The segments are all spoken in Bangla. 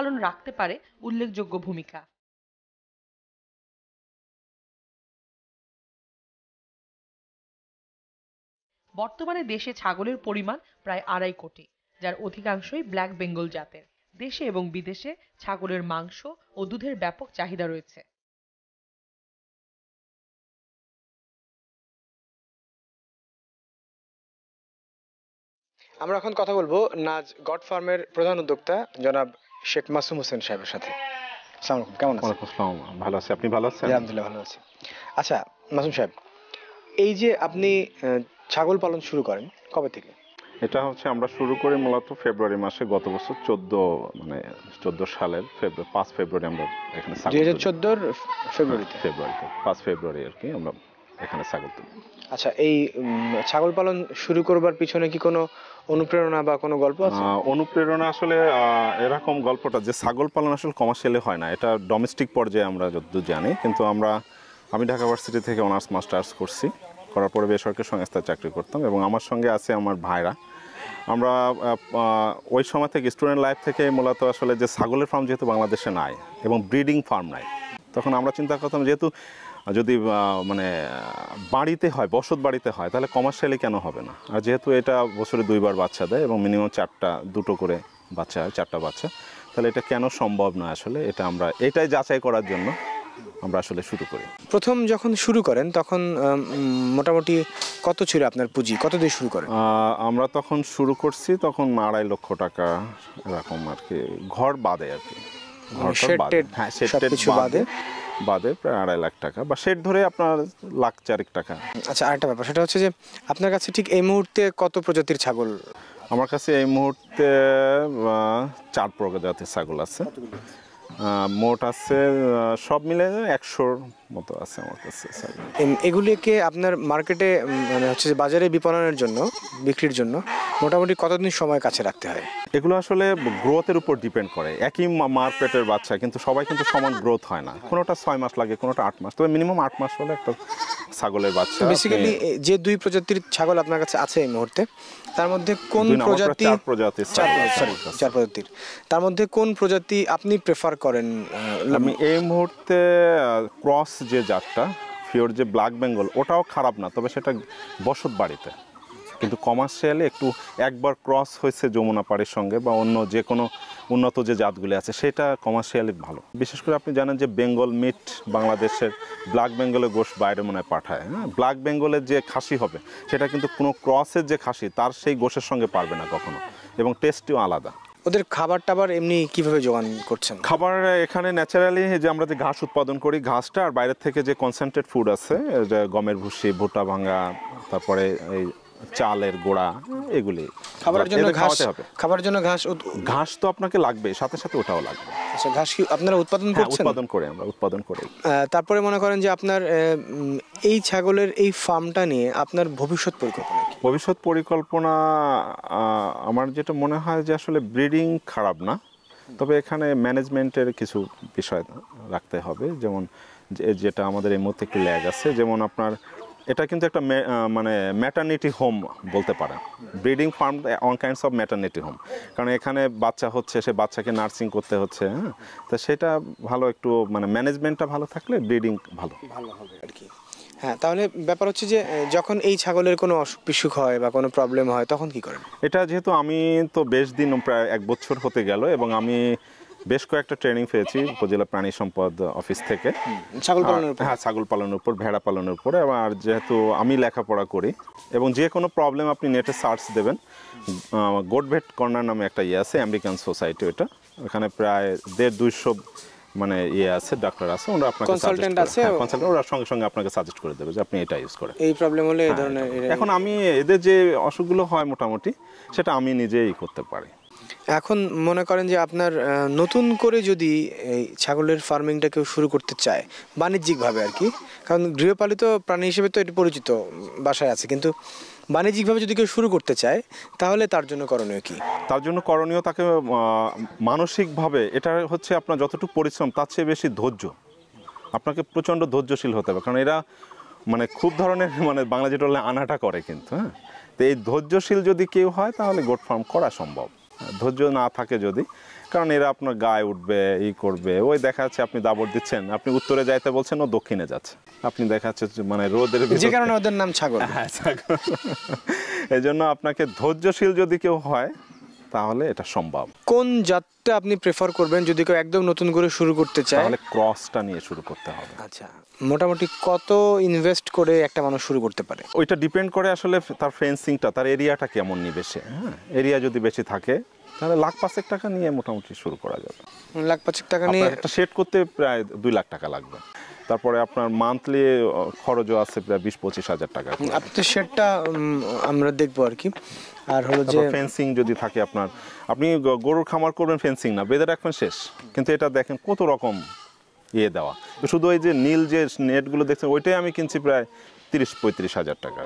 পালন রাখতে পারে উল্লেখযোগ্য ভূমিকা। বর্তমানে দেশে ছাগলের পরিমাণ প্রায় আড়াই কোটি, যার অধিকাংশই ব্ল্যাক বেঙ্গল জাতের। দেশে এবং বিদেশে ছাগলের মাংস ও দুধের ব্যাপক চাহিদা রয়েছে। আমরা এখন কথা বলব নাজ গড ফার্মের প্রধান উদ্যোক্তা জনাব শেখ মাসুম হোসেন সাহেবের সাথে। আসসালামু আলাইকুম কেমন আছেন? আসসালাম। ভালো আছি আপনি ভালো আছেন? আলহামদুলিল্লাহ ভালো আছি। আচ্ছা মাসুম সাহেব এই যে আপনি ছাগল পালন শুরু করেন কবে থেকে? এটা হচ্ছে আমরা শুরু করি মূলত ফেব্রুয়ারি মাসে গত বছর চোদ্দ মানে চোদ্দ সালের ফেব্রুয়ারি পাঁচ ফেব্রুয়ারি আমরা এখানে দুই হাজার চোদ্দোর ফেব্রুয়ারিতে? হ্যাঁ, ফেব্রুয়ারিতে পাঁচ ফেব্রুয়ারি আর কি আমরা এখানে ছাগল তুলি। আচ্ছা এই ছাগল পালন শুরু করবার পিছনে কি কোনো অনুপ্রেরণা বা কোনো গল্প আছে? অনুপ্রেরণা আসলে এরকম গল্পটা যে ছাগল পালন আসলে কমার্শিয়ালি হয় না, এটা ডোমেস্টিক পর্যায়ে আমরা যতদূর জানি, কিন্তু আমরা, আমি ঢাকা ভার্সিটি থেকে অনার্স মাস্টার্স করছি, করার পরে বেসরকারি সংস্থায় চাকরি করতাম এবং আমার সঙ্গে আছে আমার ভাইরা। আমরা ওই সময় থেকে স্টুডেন্ট লাইফ থেকে মূলত আসলে যে ছাগলের ফার্ম যেহেতু বাংলাদেশে নাই এবং ব্রিডিং ফার্ম নাই, তখন আমরা চিন্তা করতাম যেহেতু যদি মানে বাড়িতে হয় বসত বাড়িতে হয় তাহলে কমার্শিয়ালি কেন হবে না? আর যেহেতু এটা বছরে দুইবার বাচ্চা দেয় এবং মিনিমাম চারটা দুটো করে বাচ্চা হয় চারটা বাচ্চা তাহলে এটা কেন সম্ভব না আসলে? এটা আমরা এটাই যাচাই করার জন্য আমরা আসলে শুরু করি। প্রথম যখন শুরু করেন তখন মোটামুটি কত ছিল আপনার পুঁজি? কত দিয়ে শুরু করেন? আমরা তখন শুরু করছি তখন আড়াই লক্ষ টাকা এরকম আর কি ঘর বাদে আর কি। হ্যাঁ বাদে বাদে প্রায় আড়াই লাখ টাকা বা শেড ধরে আপনার লাখ চারেক টাকা। আচ্ছা আরেকটা ব্যাপার সেটা হচ্ছে যে আপনার কাছে ঠিক এই মুহূর্তে কত প্রজাতির ছাগল? আমার কাছে এই মুহূর্তে চার প্রজাতির ছাগল আছে। মোট আছে সব মিলে একশোর মতো আছে আমার কাছে এগুলিকে আপনার মার্কেটে মানে হচ্ছে যে বাজারে বিপণনের জন্য বিক্রির জন্য মোটামুটি কতদিন সময় কাছে রাখতে হয়? এগুলো আসলে গ্রোথের উপর ডিপেন্ড করে। একই মার্কেটের মার বাচ্চা কিন্তু সবাই কিন্তু সমান গ্রোথ হয় না। কোনোটা ছয় মাস লাগে কোনোটা আট মাস তবে মিনিমাম আট মাস হলে একটা ছাগলের বাচ্চা বেসিক্যালি যে দুই প্রজাতির ছাগল আপনার কাছে আছে এই মুহূর্তে তার মধ্যে কোন প্রজাতি চার প্রজাতির সরি চার প্রজাতির। তার মধ্যে কোন প্রজাতি আপনি প্রেফার করেন আমি এই মুহূর্তে ক্রস যে জাতটা ফিওর যে ব্ল্যাক বেঙ্গল ওটাও খারাপ না তবে সেটা বসত বাড়িতে। কিন্তু কমার্শিয়ালে একটু একবার ক্রস হয়েছে যমুনা পাড়ের সঙ্গে বা অন্য যে কোনো উন্নত যে জাতগুলি আছে সেটা কমার্শিয়ালি ভালো। বিশেষ করে আপনি জানেন যে বেঙ্গল মিট বাংলাদেশের ব্ল্যাক বেঙ্গলের গোশ বাইরে মনে হয় পাঠায় হ্যাঁ? ব্ল্যাক বেঙ্গলের যে খাসি হবে সেটা কিন্তু কোনো ক্রসের যে খাসি তার সেই গোশের সঙ্গে পারবে না কখনো এবং টেস্টিও আলাদা। ওদের খাবার টাবার এমনি কীভাবে জোগান করছেন? খাবার এখানে ন্যাচারালি যে আমরা যে ঘাস উৎপাদন করি ঘাসটা আর বাইরের থেকে যে কনসেন্ট্রেট ফুড আছে গমের ভুসি ভুট্টা ভাঙা তারপরে এই চালের গোড়া এগুলি। খাবারের জন্য ঘাস হবে। খাবারের জন্য ঘাস ঘাস তো আপনাকে লাগবে সাথে সাথে ওটাও লাগবে। আচ্ছা ঘাস কি আপনারা উৎপাদন হ্যাঁ করছেন? উৎপাদন করে আমরা উৎপাদন করি। তারপরে মনে করেন যে আপনার এই ছাগলের এই ফার্মটা নিয়ে আপনার ভবিষ্যৎ পরিকল্পনা কি? ভবিষ্যৎ পরিকল্পনা আমার যেটা মনে হয় যে আসলে ব্রিডিং খারাপ না। তবে এখানে ম্যানেজমেন্টের কিছু বিষয় রাখতে হবে। যেমন যেটা আমাদের এই মুহূর্তে একটু ল্যাগ আছে। যেমন আপনার এটা কিন্তু একটা মানে ম্যাটার্নিটি হোম বলতে পারেন। Breeding farm one kinds of maternity home কারণ এখানে বাচ্চা হচ্ছে সে বাচ্চাকে নার্সিং করতে হচ্ছে হ্যাঁ? তো সেটা ভালো একটু মানে ম্যানেজমেন্টটা ভালো থাকলে ব্রিডিং ভালো। ভালো হবে আর কি। হ্যাঁ তাহলে ব্যাপার হচ্ছে যে যখন এই ছাগলের কোনো অসুখ বিসুখ হয় বা কোনো প্রবলেম হয় তখন কি করেন? এটা যেহেতু আমি তো বেশ দিন প্রায় এক বছর হতে গেল এবং আমি বেশ কয়েকটা ট্রেনিং পেয়েছি উপজেলা প্রাণী সম্পদ অফিস থেকে। ছাগল পালনের উপর? হ্যাঁ ছাগল পালনের উপর ভেড়া পালনের উপরে। আর যেহেতু আমি লেখাপড়া করি এবং যে কোনো প্রবলেম আপনি নেটে সার্চ দেবেন গোডভেট কর্নার নামে একটা ইয়ে আছে আমেরিকান সোসাইটি ওটা ওখানে প্রায় দেড় দুইশো মানে ইয়ে আছে ডাক্তার আছে ওরা আপনাকে কনসালটেন্ট আছে? কনসালটেন্ট ওরা সঙ্গে সঙ্গে আপনাকে সাজেস্ট করে দেবে যে আপনি এটা ইউজ করেন। এই প্রবলেম হলে এই হ্যাঁ, ধরনের এখন আমি এদের যে অসুখগুলো হয় মোটামুটি সেটা আমি নিজেই করতে পারি। এখন মনে করেন যে আপনার নতুন করে যদি এই ছাগলের ফার্মিংটা কেউ শুরু করতে চায়, বাণিজ্যিকভাবে আর কি, কারণ গৃহপালিত প্রাণী হিসেবে তো এটি পরিচিত বাসায় আছে, কিন্তু বাণিজ্যিকভাবে যদি কেউ শুরু করতে চায়, তাহলে তার জন্য করণীয় কি? তার জন্য করণীয় তাকে মানসিকভাবে এটা হচ্ছে আপনার যতটুকু পরিশ্রম, তার চেয়ে বেশি ধৈর্য। আপনাকে প্রচণ্ড ধৈর্যশীল হতে হবে, কারণ এরা মানে খুব ধরনের মানে বাংলা যেটা আনাটা করে কিন্তু হ্যাঁ? তো এই ধৈর্যশীল যদি কেউ হয়, তাহলে গোট ফার্ম করা সম্ভব। ধৈর্য না থাকে যদি কারণ এরা আপনার গায়ে উঠবে ই করবে। ওই দেখা যাচ্ছে আপনি দাবর দিচ্ছেন আপনি উত্তরে যাইতে বলছেন ও দক্ষিণে যাচ্ছে। আপনি দেখা যাচ্ছে মানে রোদের যে কারণে ওদের নাম ছাগল। হ্যাঁ ছাগল। এই জন্য আপনাকে ধৈর্যশীল যদি কেউ হয় তাহলে এটা সম্ভব। কোন জাতটা আপনি প্রেফার করবেন যদি কেউ একদম নতুন করে শুরু করতে চায়? তাহলে ক্রসটা নিয়ে শুরু করতে হবে। আচ্ছা মোটামুটি কত ইনভেস্ট করে একটা মানুষ শুরু করতে পারে? ওইটা ডিপেন্ড করে আসলে তার ফেন্সিংটা তার এরিয়াটা কেমন নিবে সে হ্যাঁ? এরিয়া যদি বেশি থাকে তাহলে লাখ পাঁচেক টাকা নিয়ে মোটামুটি শুরু করা যাবে। লাখ পাঁচেক টাকা নিয়ে একটা সেট করতে প্রায় দুই লাখ টাকা লাগবে। তারপরে আপনার মান্থলি খরচও আছে প্রায় বিশ পঁচিশ হাজার টাকা আপনি তো শেডটা আমরা দেখব আর কি। আর হলো যে ফেন্সিং যদি থাকে আপনার আপনি গরুর খামার করবেন ফেন্সিং না বেঁধে রাখবেন শেষ কিন্তু এটা দেখেন কত রকম ইয়ে দেওয়া। তো শুধু ওই যে নীল যে নেটগুলো দেখছেন ওইটাই আমি কিনছি প্রায় তিরিশ পঁয়ত্রিশ হাজার টাকা।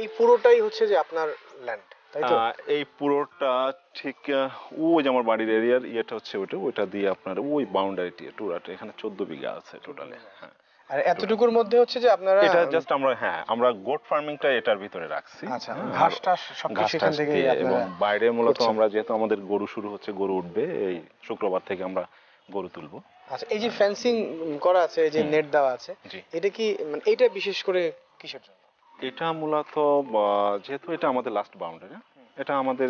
এই পুরোটাই হচ্ছে যে আপনার ল্যান্ড এই পুরোটা ঠিক ওই যে আমার বাড়ির এরিয়ার ইয়েটা হচ্ছে ওইটা ওইটা দিয়ে আপনার ওই বাউন্ডারিটি টুরাটা এখানে চোদ্দ বিঘা আছে টোটালে হ্যাঁ। আর এতটুকুর মধ্যে হচ্ছে যে আপনারা এটা জাস্ট আমরা হ্যাঁ আমরা গোট ফার্মিংটা এটার ভিতরে রাখছি আচ্ছা, হ্যাঁ, ঘাস টাস দিয়ে আপনারা এবং বাইরে মূলত আমরা যেহেতু আমাদের গরু শুরু হচ্ছে গরু উঠবে এই শুক্রবার থেকে আমরা গরু তুলবো। আচ্ছা এই যে ফেন্সিং করা আছে এই যে নেট দেওয়া আছে এটা কি মানে এটা বিশেষ করে কিসের জন্য? এটা মূলত যেহেতু এটা আমাদের লাস্ট বাউন্ডারি এটা আমাদের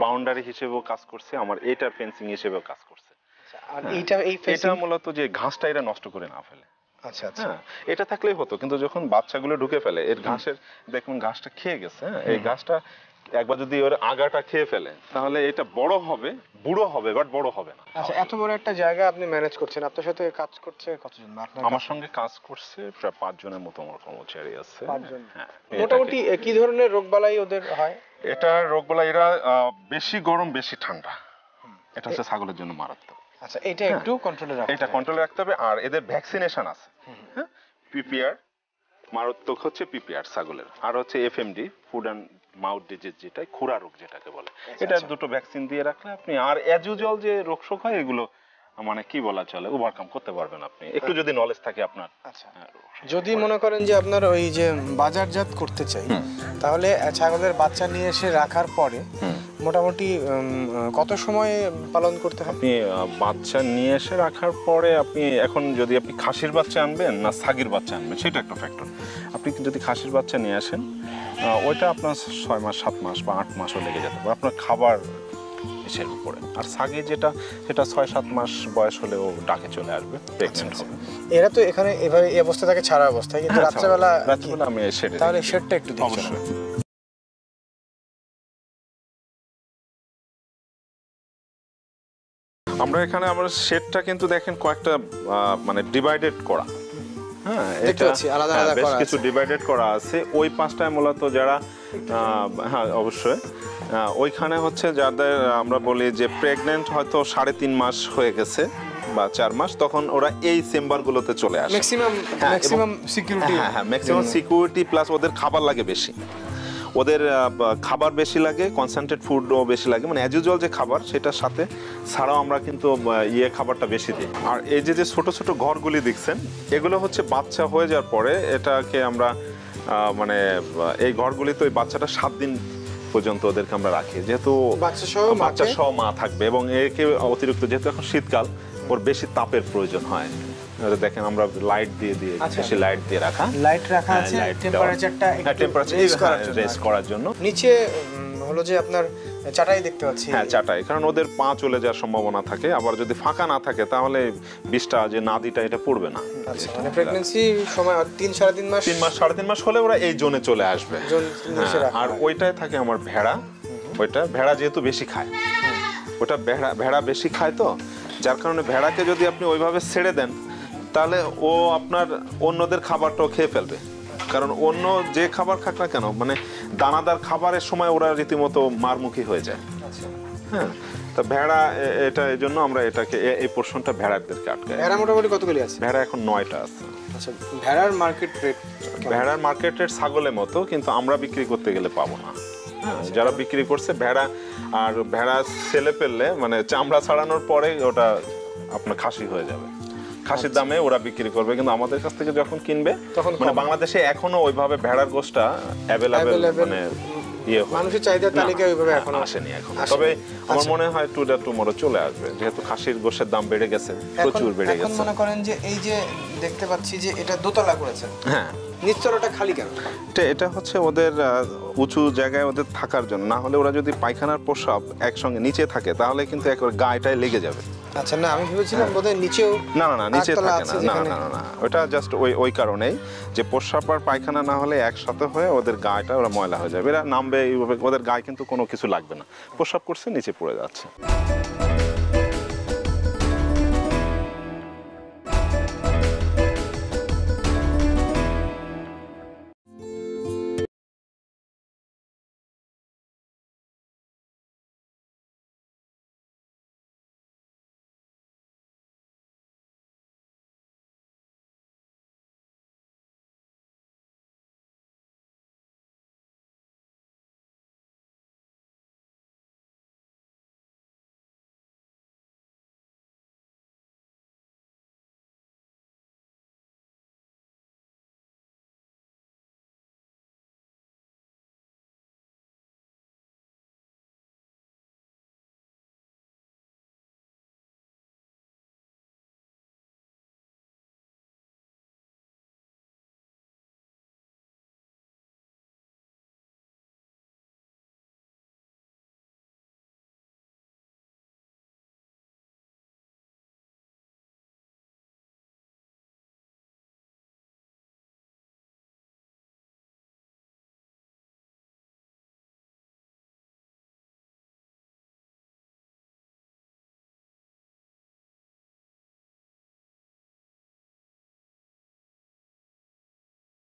বাউন্ডারি হিসেবেও কাজ করছে আমার এটার ফেন্সিং হিসেবেও কাজ করছে। আচ্ছা, আর এইটা এই এটা মূলত যে ঘাসটা এরা নষ্ট করে না ফেলে। আচ্ছা আচ্ছা। হ্যাঁ এটা থাকলেই হতো কিন্তু যখন বাচ্চাগুলো ঢুকে ফেলে এর ঘাসের দেখুন ঘাসটা খেয়ে গেছে হ্যাঁ? এই ঘাসটা একবার যদি ওর আগাটা খেয়ে ফেলে তাহলে এটা বড় হবে বুড়ো হবে বাট বড় হবে না। আচ্ছা এত বড় একটা জায়গা আপনি ম্যানেজ করছেন আপনার সাথে কাজ করছে কতজন? আপনার আমার সঙ্গে কাজ করছে প্রায় পাঁচ জনের মতো আমার কর্মচারী আছে। পাঁচজন। হ্যাঁ মোটামুটি কি ধরনের রোগবালাই ওদের হয়? এটা রোগগুলা এরা বেশি গরম বেশি ঠান্ডা। এটা হচ্ছে ছাগলের জন্য মারাত্মক। আচ্ছা এটা একটু কন্ট্রোলে রাখতে এটা। কন্ট্রোলে রাখতে হবে আর এদের ভ্যাকসিনেশন আছে। হ্যাঁ পিপিআর মারাত্মক হচ্ছে পিপিআর ছাগলের। আর হচ্ছে FMD food and mouth disease যেটা খুরা রোগ যেটাকে বলে। এটা দুটো ভ্যাকসিন দিয়ে রাখলে আপনি আর অ্যাজ ইউজুয়াল যে রোগ শোক হয় এগুলো মানে কি বলা চলে ওভারকাম করতে পারবেন আপনি। একটু যদি নলেজ থাকে আপনার আচ্ছা। যদি মনে করেন যে আপনার ওই যে বাজারজাত করতে চাই তাহলে ছাগলের বাচ্চা নিয়ে এসে রাখার পরে মোটামুটি কত সময় পালন করতে হবে আপনি বাচ্চা নিয়ে এসে রাখার পরে আপনি এখন যদি আপনি খাসির বাচ্চা আনবেন না সাগির বাচ্চা আনবেন সেটা একটা ফ্যাক্টর আপনি যদি খাসির বাচ্চা নিয়ে আসেন ওইটা আপনার ছয় মাস সাত মাস বা আট মাসও লেগে যেতে পারে। আপনার খাবার ইসের উপরে। আর সাগি যেটা সেটা ছয় সাত মাস বয়স হলেও ডাকে চলে আসবে প্রেগনেন্ট আচ্ছা। হবে। এরা তো এখানে এভাবে এই অবস্থা থাকে ছাড়া অবস্থায়। কিন্তু হ্যাঁ, রাত্রেবেলা রাত্রেবেলা আমি সেটা তাহলে শেডটা একটু অবশ্যই। আমরা এখানে আমরা শেডটা কিন্তু দেখেন কয়েকটা মানে ডিভাইডেড করা। হ্যাঁ দেখতে পাচ্ছি, আলাদা হ্যাঁ, আলাদা বেশ কিছু ডিভাইডেড করা আছে। ওই পাঁচটায় মূলত যারা হ্যাঁ অবশ্যই। ওইখানে হচ্ছে যাদের আমরা বলি যে প্রেগনেন্ট হয়তো সাড়ে তিন মাস হয়ে গেছে বা চার মাস তখন ওরা এই চেম্বারগুলোতে চলে আসে। ম্যাক্সিমাম ম্যাক্সিমাম সিকিউরিটি হ্যাঁ হ্যাঁ ম্যাক্সিমাম সিকিউরিটি প্লাস ওদের খাবার লাগে বেশি। ওদের খাবার বেশি লাগে কনসেন্ট্রেট ফুডও বেশি লাগে। মানে অ্যাজ ইউজুয়াল যে খাবার সেটার সাথে ছাড়াও আমরা কিন্তু ইয়ে খাবারটা বেশি দিই। আর এই যে যে ছোট ছোট ঘরগুলি দেখছেন এগুলো হচ্ছে বাচ্চা হয়ে যাওয়ার পরে এটাকে আমরা মানে এই ঘরগুলিতে ওই বাচ্চাটা সাত দিন পর্যন্ত ওদেরকে আমরা রাখি। যেহেতু বাচ্চা সহ বাচ্চা মাকে- সহ মা থাকবে এবং একে অতিরিক্ত যেহেতু এখন শীতকাল ওর বেশি তাপের প্রয়োজন হয়। এবারে দেখেন আমরা লাইট দিয়ে দিয়ে আচ্ছা। বেশি লাইট দিয়ে রাখা। লাইট রাখা হ্যাঁ, আছে। টেম্পারেচারটা টেম্পারেচার রেস করার জন্য নিচে হলো যে আপনার চাটাই দেখতে পাচ্ছি। হ্যাঁ চাটাই কারণ ওদের পা চলে যাওয়ার সম্ভাবনা থাকে। আবার যদি ফাঁকা না থাকে তাহলে বিষটা যে নাদিটা এটা পড়বে না। আচ্ছা মানে প্রেগন্যান্সি সময় তিন সাড়ে তিন মাস? তিন মাস সাড়ে তিন মাস হলে ওরা এই জোনে চলে আসবে। হ্যাঁ, আর ওইটাই থাকে আমার ভেড়া। ওইটা ভেড়া যেহেতু বেশি খায়। ওটা ভেড়া ভেড়া বেশি খায় তো যার কারণে ভেড়াকে যদি আপনি ওইভাবে ছেড়ে দেন তাহলে ও আপনার অন্যদের খাবারটাও খেয়ে ফেলবে। কারণ অন্য যে খাবার খাক না কেন মানে দানাদার খাবারের সময় ওরা রীতিমতো মারমুখী হয়ে যায়। আচ্ছা। হ্যাঁ তা ভেড়া এটা এই জন্য আমরা এটাকে এই পোর্শনটা ভেড়াদেরকে আটকাই। ভেড়া মোটামুটি কতগুলি আছে? ভেড়া এখন নয়টা আছে। আচ্ছা ভেড়ার মার্কেট রেট ভেড়ার মার্কেটের ছাগলের মতো কিন্তু আমরা বিক্রি করতে গেলে পাবো না। হ্যাঁ, যারা বিক্রি করছে ভেড়া আর ভেড়া ছেলে পেললে মানে চামড়া ছাড়ানোর পরে ওটা আপনার খাসি হয়ে যাবে। খাসির দামে ওরা বিক্রি করবে কিন্তু আমাদের কাছ থেকে যখন কিনবে তখন মানে বাংলাদেশে এখনও ওইভাবে ভেড়ার গোশটা অ্যাভেলেবেল মানে ইয়ে মানুষের চাহিদার না, ওইভাবে এখনও আসেনি এখন। তবে আমার আচ্ছা। মনে হয় টুডে টুমোরো চলে আসবে যেহেতু খাসির গোশের দাম বেড়ে গেছে প্রচুর বেড়ে গেছে। মনে করেন যে এই যে দেখতে পাচ্ছি যে এটা দোতলা করেছেন হ্যাঁ। নিচতলাটা খালি কেন? এটা হচ্ছে ওদের উঁচু জায়গায় ওদের থাকার জন্য। না হলে ওরা যদি পায়খানার প্রসাব একসঙ্গে নিচে থাকে তাহলে কিন্তু একবার গায়েটায় লেগে যাবে। আচ্ছা না আমি ভেবেছিলাম বোধহয় নিচেও না না না নিচে থাকে না না না না না ওটা জাস্ট ওই ওই কারণেই যে প্রস্রাব আর পায়খানা না হলে একসাথে হয়ে ওদের গায়েটা ওরা ময়লা হয়ে যাবে। এরা নামবে এইভাবে ওদের গায়ে কিন্তু কোনো কিছু লাগবে না। প্রস্রাব করছে নিচে পড়ে যাচ্ছে।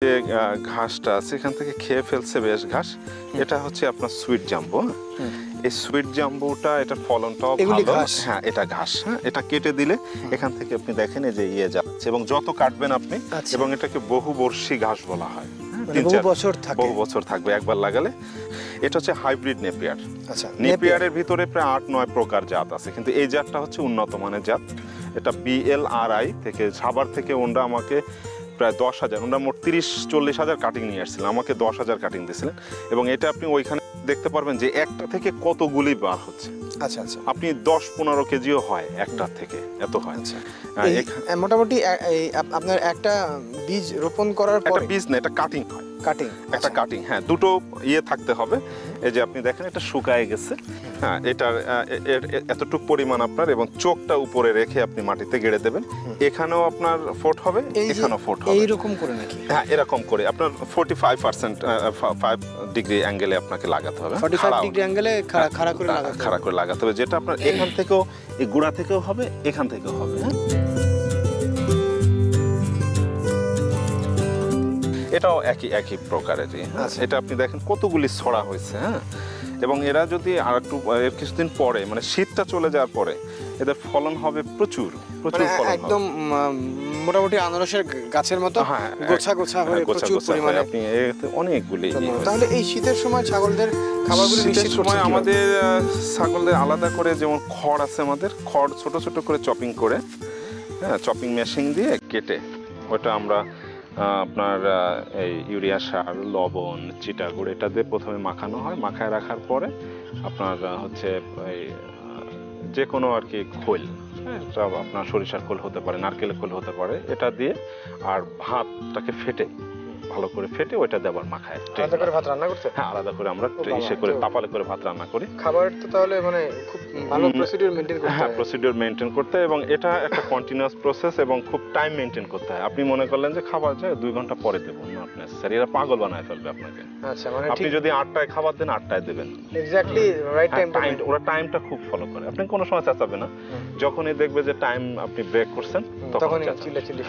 যে ঘাসটা আছে এখান থেকে খেয়ে ফেলছে বেশ ঘাস। এটা হচ্ছে আপনার সুইট জাম্বো এই সুইট জাম্বুটা এটা ফলনটাও ভালো। ঘাস? হ্যাঁ এটা ঘাস হ্যাঁ? এটা কেটে দিলে এখান থেকে আপনি দেখেন এই যে ইয়ে যাচ্ছে এবং যত কাটবেন আপনি আচ্ছা। এবং এটাকে বহুবর্ষী ঘাস বলা হয়। হ্যাঁ, মানে বহু বছর থাকে। বহু বছর থাকবে একবার লাগালে। এটা হচ্ছে হাইব্রিড নেপিয়ার আচ্ছা নেপিয়ারের ভিতরে প্রায় আট নয় প্রকার জাত আছে কিন্তু এই জাতটা হচ্ছে উন্নত মানের জাত। এটা বিএলআরআই থেকে সাভার থেকে ওনরা আমাকে প্রায় দশ হাজার ওনার মোট তিরিশ চল্লিশ হাজার কাটিং নিয়ে আসছিলেন আমাকে দশ হাজার কাটিং দিয়েছিলেন। এবং এটা আপনি ওইখানে দেখতে পারবেন যে একটা থেকে কতগুলি বার হচ্ছে। আচ্ছা আচ্ছা। আপনি দশ পনেরো কেজিও হয় একটা থেকে এত হয়। আচ্ছা। মোটামুটি আপনার একটা বীজ রোপণ করার একটা বীজ না এটা কাটিং হয়। কাটিং একটা কাটিং হ্যাঁ দুটো ইয়ে থাকতে হবে। এই যে আপনি দেখেন এটা শুকায় গেছে। হ্যাঁ এটার এতটুক পরিমাণ আপনার এবং চোখটা উপরে রেখে আপনি মাটিতে গেড়ে দেবেন। এখানেও আপনার ফোট হবে এখানেও ফোট হবে। এইরকম করে নাকি? হ্যাঁ এরকম করে। আপনার forty five percent five degree অ্যাঙ্গেলে আপনাকে লাগাতে হবে। 45 খাড়াও। ডিগ্রি অ্যাঙ্গেলে খাড়া হ্যাঁ। করে লাগাতে হবে। যেটা আপনার এখান থেকেও এই গোড়া থেকেও হবে এখান থেকেও হবে হ্যাঁ। এটাও একই একই প্রকারেরই হ্যাঁ। আচ্ছা। এটা আপনি দেখেন কতগুলি ছড়া হয়েছে হ্যাঁ? এবং এরা যদি আর একটু এর কিছুদিন পরে মানে শীতটা চলে যাওয়ার পরে এদের ফলন হবে প্রচুর প্রচুর মানে ফলন একদম মোটামুটি আনারসের গাছের মতো হ্যাঁ গোছা গোছা হ্যাঁ, হয়ে প্রচুর পরিমাণে। আপনি অনেকগুলি ইয়ে তাহলে এই শীতের সময় ছাগলদের খাবারগুলো শীতের সময় আমাদের ছাগলদের আলাদা করে যেমন খড় আছে আমাদের খড় ছোট ছোট করে চপিং করে হ্যাঁ চপিং মেশিন দিয়ে কেটে ওটা আমরা আপনার এই ইউরিয়া সার, লবণ, চিটাগুড় এটা দিয়ে প্রথমে মাখানো হয়। মাখায় রাখার পরে আপনার হচ্ছে এই যে কোনো আর কি খোল হ্যাঁ আপনার সরিষার খোল হতে পারে, নারকেলের খোল হতে পারে, এটা দিয়ে আর ভাতটাকে ফেটে ভালো করে ফেটে ওইটা দেবার মাখায় আলাদা করে ভাত রান্না করতে? হ্যাঁ আলাদা করে আমরা ইসে করে তাপালে করে ভাত রান্না করি। খাবার তো তাহলে মানে খুব ভালো প্রসিডিউর মেনটেন করতে হ্যাঁ হয়। প্রসিডিওর মেনটেন করতে এবং এটা একটা কন্টিনিউয়াস প্রসেস এবং খুব টাইম মেনটেন করতে হয়। আপনি মনে করলেন যে খাবার যায় দুই ঘণ্টা পরে দেবো নট নেসেসারি এরা পাগল বানায় ফেলবে আপনাকে। আচ্ছা মানে আপনি যদি আটটায় খাবার দেন আটটায় দেবেন। এক্স্যাক্টলি রাইট টাইম time- ওরা টাইমটা খুব ফলো করে। আপনি কোনো সময় চেঁচাবে না। যখনই দেখবে যে টাইম আপনি ব্রেক করছেন তখন। চিল্লা চিল্লি